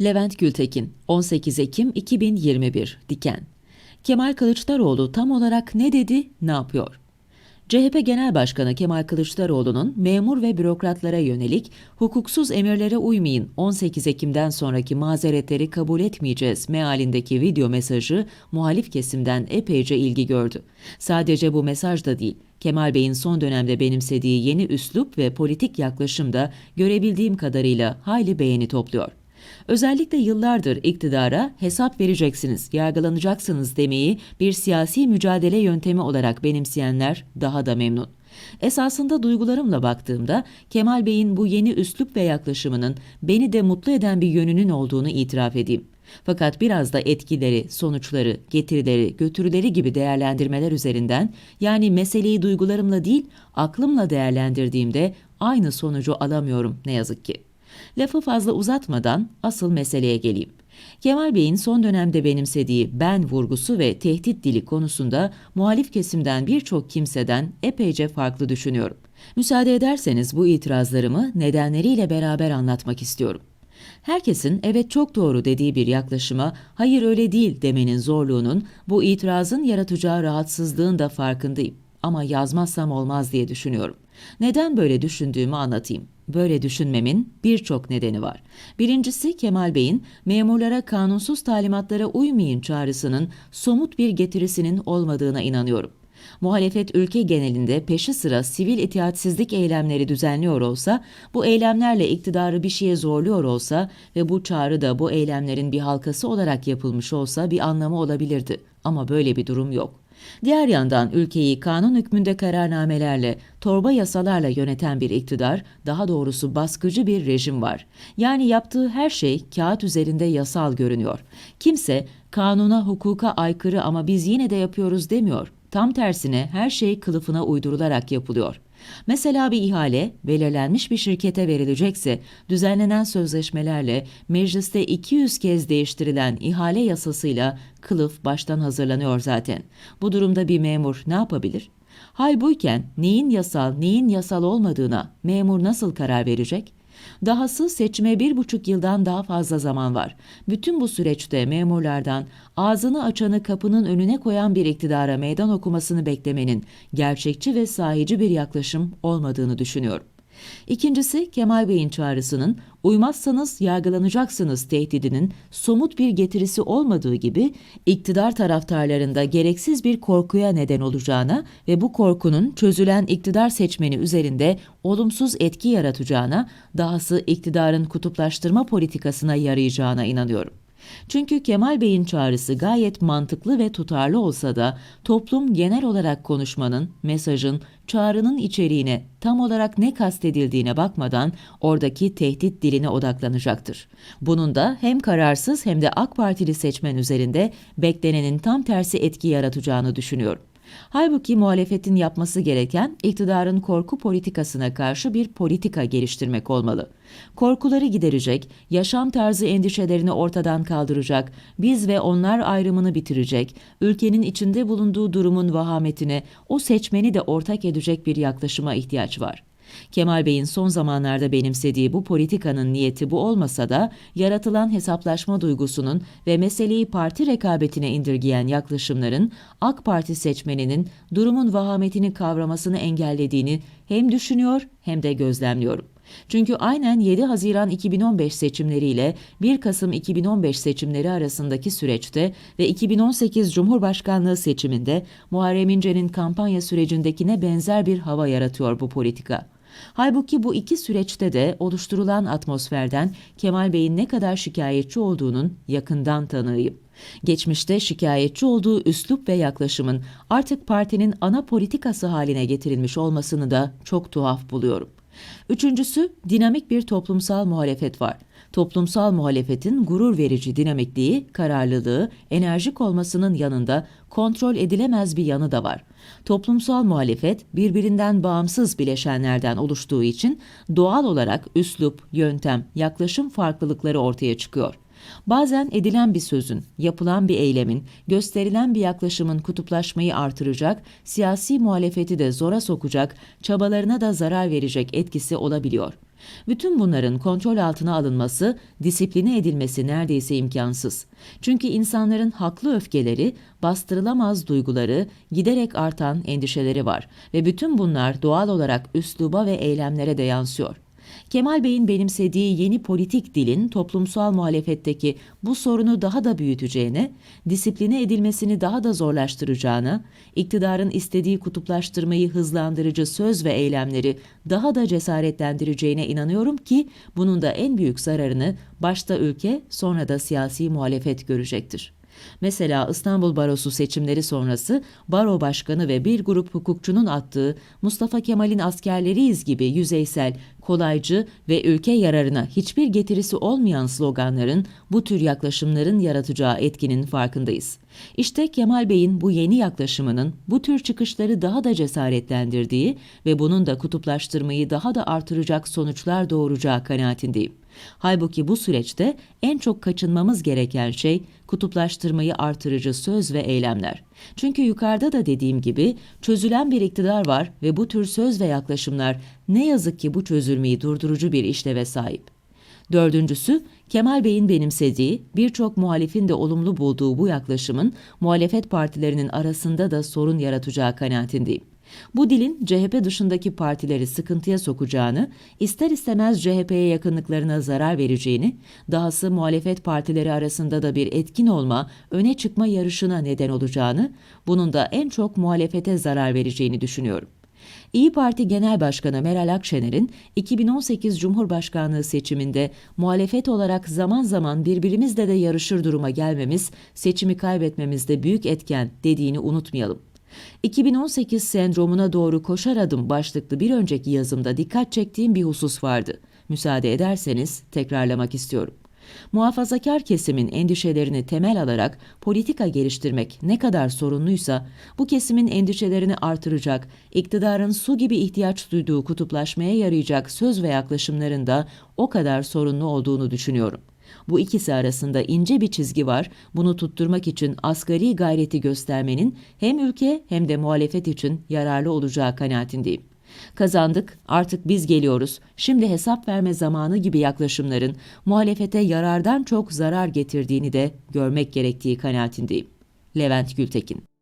Levent Gültekin, 18 Ekim 2021, Diken. Kemal Kılıçdaroğlu tam olarak ne dedi, ne yapıyor? CHP Genel Başkanı Kemal Kılıçdaroğlu'nun memur ve bürokratlara yönelik hukuksuz emirlere uymayın 18 Ekim'den sonraki mazeretleri kabul etmeyeceğiz mealindeki video mesajı muhalif kesimden epeyce ilgi gördü. Sadece bu mesaj da değil, Kemal Bey'in son dönemde benimsediği yeni üslup ve politik yaklaşım da görebildiğim kadarıyla hayli beğeni topluyor. Özellikle yıllardır iktidara hesap vereceksiniz, yargılanacaksınız demeyi bir siyasi mücadele yöntemi olarak benimseyenler daha da memnun. Esasında duygularımla baktığımda Kemal Bey'in bu yeni üslup ve yaklaşımının beni de mutlu eden bir yönünün olduğunu itiraf edeyim. Fakat biraz da etkileri, sonuçları, getirileri, götürüleri gibi değerlendirmeler üzerinden yani meseleyi duygularımla değil aklımla değerlendirdiğimde aynı sonucu alamıyorum ne yazık ki. Lafı fazla uzatmadan asıl meseleye geleyim. Kemal Bey'in son dönemde benimsediği ben vurgusu ve tehdit dili konusunda muhalif kesimden birçok kimseden epeyce farklı düşünüyorum. Müsaade ederseniz bu itirazlarımı nedenleriyle beraber anlatmak istiyorum. Herkesin evet çok doğru dediği bir yaklaşıma hayır öyle değil demenin zorluğunun bu itirazın yaratacağı rahatsızlığın da farkındayım ama yazmazsam olmaz diye düşünüyorum. Neden böyle düşündüğümü anlatayım. Böyle düşünmemin birçok nedeni var. Birincisi Kemal Bey'in memurlara kanunsuz talimatlara uymayın çağrısının somut bir getirisinin olmadığına inanıyorum. Muhalefet ülke genelinde peşi sıra sivil itaatsizlik eylemleri düzenliyor olsa, bu eylemlerle iktidarı bir şeye zorluyor olsa ve bu çağrı da bu eylemlerin bir halkası olarak yapılmış olsa bir anlamı olabilirdi. Ama böyle bir durum yok. Diğer yandan ülkeyi kanun hükmünde kararnamelerle, torba yasalarla yöneten bir iktidar, daha doğrusu baskıcı bir rejim var. Yani yaptığı her şey kağıt üzerinde yasal görünüyor. Kimse kanuna, hukuka aykırı ama biz yine de yapıyoruz demiyor. Tam tersine her şey kılıfına uydurularak yapılıyor. Mesela bir ihale belirlenmiş bir şirkete verilecekse düzenlenen sözleşmelerle mecliste 200 kez değiştirilen ihale yasasıyla kılıf baştan hazırlanıyor zaten. Bu durumda bir memur ne yapabilir? Hal buyken neyin yasal neyin yasal olmadığına memur nasıl karar verecek? Dahası seçime bir buçuk yıldan daha fazla zaman var. Bütün bu süreçte memurlardan ağzını açanı kapının önüne koyan bir iktidara meydan okumasını beklemenin gerçekçi ve sahici bir yaklaşım olmadığını düşünüyorum. İkincisi Kemal Bey'in çağrısının uymazsanız yargılanacaksınız tehdidinin somut bir getirisi olmadığı gibi iktidar taraftarlarında gereksiz bir korkuya neden olacağına ve bu korkunun çözülen iktidar seçmeni üzerinde olumsuz etki yaratacağına, dahası iktidarın kutuplaştırma politikasına yarayacağına inanıyorum. Çünkü Kemal Bey'in çağrısı gayet mantıklı ve tutarlı olsa da toplum genel olarak konuşmanın, mesajın, çağrının içeriğine tam olarak ne kastedildiğine bakmadan oradaki tehdit diline odaklanacaktır. Bunun da hem kararsız hem de AK Partili seçmen üzerinde beklenenin tam tersi etki yaratacağını düşünüyorum. Halbuki muhalefetin yapması gereken iktidarın korku politikasına karşı bir politika geliştirmek olmalı. Korkuları giderecek, yaşam tarzı endişelerini ortadan kaldıracak, biz ve onlar ayrımını bitirecek, ülkenin içinde bulunduğu durumun vahametine o seçmeni de ortak edecek bir yaklaşıma ihtiyaç var. Kemal Bey'in son zamanlarda benimsediği bu politikanın niyeti bu olmasa da yaratılan hesaplaşma duygusunun ve meseleyi parti rekabetine indirgeyen yaklaşımların AK Parti seçmeninin durumun vahametini kavramasını engellediğini hem düşünüyor hem de gözlemliyorum. Çünkü aynen 7 Haziran 2015 seçimleriyle 1 Kasım 2015 seçimleri arasındaki süreçte ve 2018 Cumhurbaşkanlığı seçiminde Muharrem İnce'nin kampanya sürecindekine benzer bir hava yaratıyor bu politika. Halbuki bu iki süreçte de oluşturulan atmosferden Kemal Bey'in ne kadar şikayetçi olduğunun yakından tanığıyım. Geçmişte şikayetçi olduğu üslup ve yaklaşımın artık partinin ana politikası haline getirilmiş olmasını da çok tuhaf buluyorum. Üçüncüsü dinamik bir toplumsal muhalefet var. Toplumsal muhalefetin gurur verici dinamikliği, kararlılığı, enerjik olmasının yanında kontrol edilemez bir yanı da var. Toplumsal muhalefet birbirinden bağımsız bileşenlerden oluştuğu için doğal olarak üslup, yöntem, yaklaşım farklılıkları ortaya çıkıyor. Bazen edilen bir sözün, yapılan bir eylemin, gösterilen bir yaklaşımın kutuplaşmayı artıracak, siyasi muhalefeti de zora sokacak, çabalarına da zarar verecek etkisi olabiliyor. Bütün bunların kontrol altına alınması, disipline edilmesi neredeyse imkansız. Çünkü insanların haklı öfkeleri, bastırılamaz duyguları, giderek artan endişeleri var ve bütün bunlar doğal olarak üsluba ve eylemlere de yansıyor. Kemal Bey'in benimsediği yeni politik dilin toplumsal muhalefetteki bu sorunu daha da büyüteceğine, disipline edilmesini daha da zorlaştıracağına, iktidarın istediği kutuplaştırmayı hızlandırıcı söz ve eylemleri daha da cesaretlendireceğine inanıyorum ki bunun da en büyük zararını başta ülke sonra da siyasi muhalefet görecektir. Mesela İstanbul Barosu seçimleri sonrası baro başkanı ve bir grup hukukçunun attığı Mustafa Kemal'in askerleriyiz gibi yüzeysel, kolaycı ve ülke yararına hiçbir getirisi olmayan sloganların bu tür yaklaşımların yaratacağı etkinin farkındayız. İşte Kemal Bey'in bu yeni yaklaşımının bu tür çıkışları daha da cesaretlendirdiği ve bunun da kutuplaştırmayı daha da artıracak sonuçlar doğuracağı kanaatindeyim. Halbuki bu süreçte en çok kaçınmamız gereken şey kutuplaştırmayı artırıcı söz ve eylemler. Çünkü yukarıda da dediğim gibi çözülen bir iktidar var ve bu tür söz ve yaklaşımlar ne yazık ki bu çözülmeyi durdurucu bir işleve sahip. Dördüncüsü, Kemal Bey'in benimsediği, birçok muhalifin de olumlu bulduğu bu yaklaşımın muhalefet partilerinin arasında da sorun yaratacağı kanaatindeyim. Bu dilin CHP dışındaki partileri sıkıntıya sokacağını, ister istemez CHP'ye yakınlıklarına zarar vereceğini, dahası muhalefet partileri arasında da bir etkin olma, öne çıkma yarışına neden olacağını, bunun da en çok muhalefete zarar vereceğini düşünüyorum. İyi Parti Genel Başkanı Meral Akşener'in 2018 Cumhurbaşkanlığı seçiminde muhalefet olarak zaman zaman birbirimizle de yarışır duruma gelmemiz, seçimi kaybetmemizde büyük etken dediğini unutmayalım. 2018 sendromuna doğru koşar adım başlıklı bir önceki yazımda dikkat çektiğim bir husus vardı. Müsaade ederseniz tekrarlamak istiyorum. Muhafazakar kesimin endişelerini temel alarak politika geliştirmek ne kadar sorunluysa bu kesimin endişelerini artıracak, iktidarın su gibi ihtiyaç duyduğu kutuplaşmaya yarayacak söz ve yaklaşımların da o kadar sorunlu olduğunu düşünüyorum. Bu ikisi arasında ince bir çizgi var. Bunu tutturmak için asgari gayreti göstermenin hem ülke hem de muhalefet için yararlı olacağı kanaatindeyim. Kazandık, artık biz geliyoruz, şimdi hesap verme zamanı gibi yaklaşımların muhalefete yarardan çok zarar getirdiğini de görmek gerektiği kanaatindeyim. Levent Gültekin